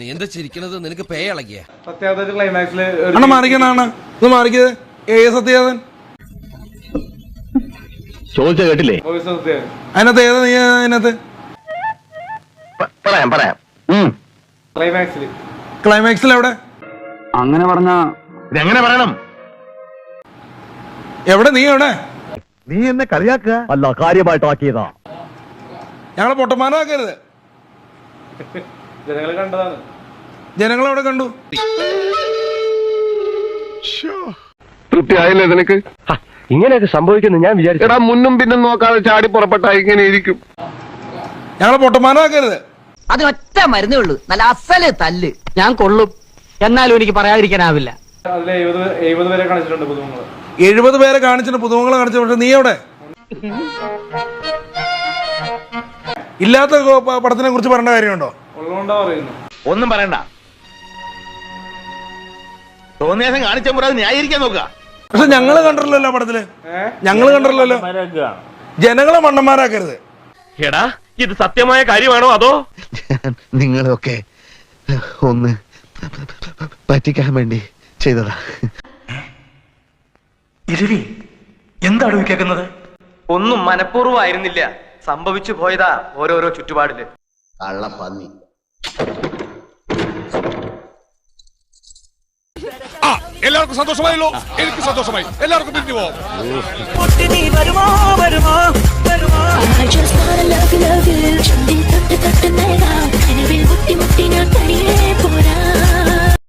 നീ എന്താ ചിരിക്കണത്? നിനക്ക് പേ ഇളകിയ. സത്യാവതാര ക്ലൈമാക്സിൽ അണ്ണ ചിരിക്കണത് നിനക്ക് ഇത് മാറിക്കത് ഏ സത്യാവൻ ചോദിച്ച കേട്ടില്ലേ? അതിനകത്ത് ഏതാ നീ അതിനകത്ത്? പറയാം പറയാം. ക്ലൈമാക്സിൽ ക്ലൈമാക്സിൽ എവിടെ? അങ്ങനെ പറഞ്ഞ എങ്ങനെ പറയണം? എവിടെ? നീ എവിടെ? നീ എന്നെ കളിയാക്കുക? അല്ല കാര്യമായിട്ടാക്കിയതാ. ഞങ്ങളെ പൊട്ടന്മാരാക്കരുത്. ജനങ്ങൾ കണ്ടതാണ്. ജനങ്ങൾ എവിടെ കണ്ടു തൃപ്തിയായില്ലേ നിനക്ക്? ഇങ്ങനെയൊക്കെ സംഭവിക്കുന്നു ഞാൻ വിചാരിച്ചു. എടാ മുന്നും പിന്നും നോക്കാതെ ചാടി പുറപ്പെട്ട ഇങ്ങനെ ഇരിക്കും. ഞങ്ങളെ പൊട്ടന്മാരാക്കരുത്. അത് ഒറ്റ മരുന്നേ ഉള്ളൂ. നല്ല അസൽ തല്ല്. ഞാൻ കൊള്ളും. എന്നാലും എനിക്ക് പറയാതിരിക്കാനാവില്ല. അതിലെ എഴുപത് എഴുപത് പേരെ കാണിച്ചിട്ടുണ്ട് പുതുമുഖങ്ങൾ എഴുപത് പേരെ കാണിച്ചിട്ട് പുതുമുഖങ്ങളെ കാണിച്ചു പക്ഷെ നീ എവിടെ? ഇല്ലാത്ത പടത്തിനെ കുറിച്ച് പറയേണ്ട കാര്യമുണ്ടോ? ഒന്നും പറയണ്ട. തോന്നിയാസം കാണിച്ച മുറ ന്യായീകരിക്കാൻ നോക്കുക. പക്ഷെ ഞങ്ങൾ കണ്ടിട്ടില്ലല്ലോ പടത്തിൽ. ഞങ്ങൾ കണ്ടിട്ടില്ലല്ലോ. ജനങ്ങളെ മണ്ണന്മാരാക്കരുത് എടാ ഇത് സത്യമായ കാര്യമാണോ അതോ? നിങ്ങളൊക്കെ ഒന്ന് പറ്റിക്കാൻ വേണ്ടി ചെയ്തതാ. ഇരുവി എന്താണ് കേൾക്കുന്നത്? ഒന്നും മനഃപൂർവമായിരുന്നില്ല സംഭവിച്ചു പോയതാ ഓരോരോ ചുറ്റുപാടിൽ. കള്ളപ്പന്നി എല്ലാവർക്കും സന്തോഷമായല്ലോ. എനിക്ക് സന്തോഷമായി. എല്ലാവർക്കും പിരിഞ്ഞു പോവാം.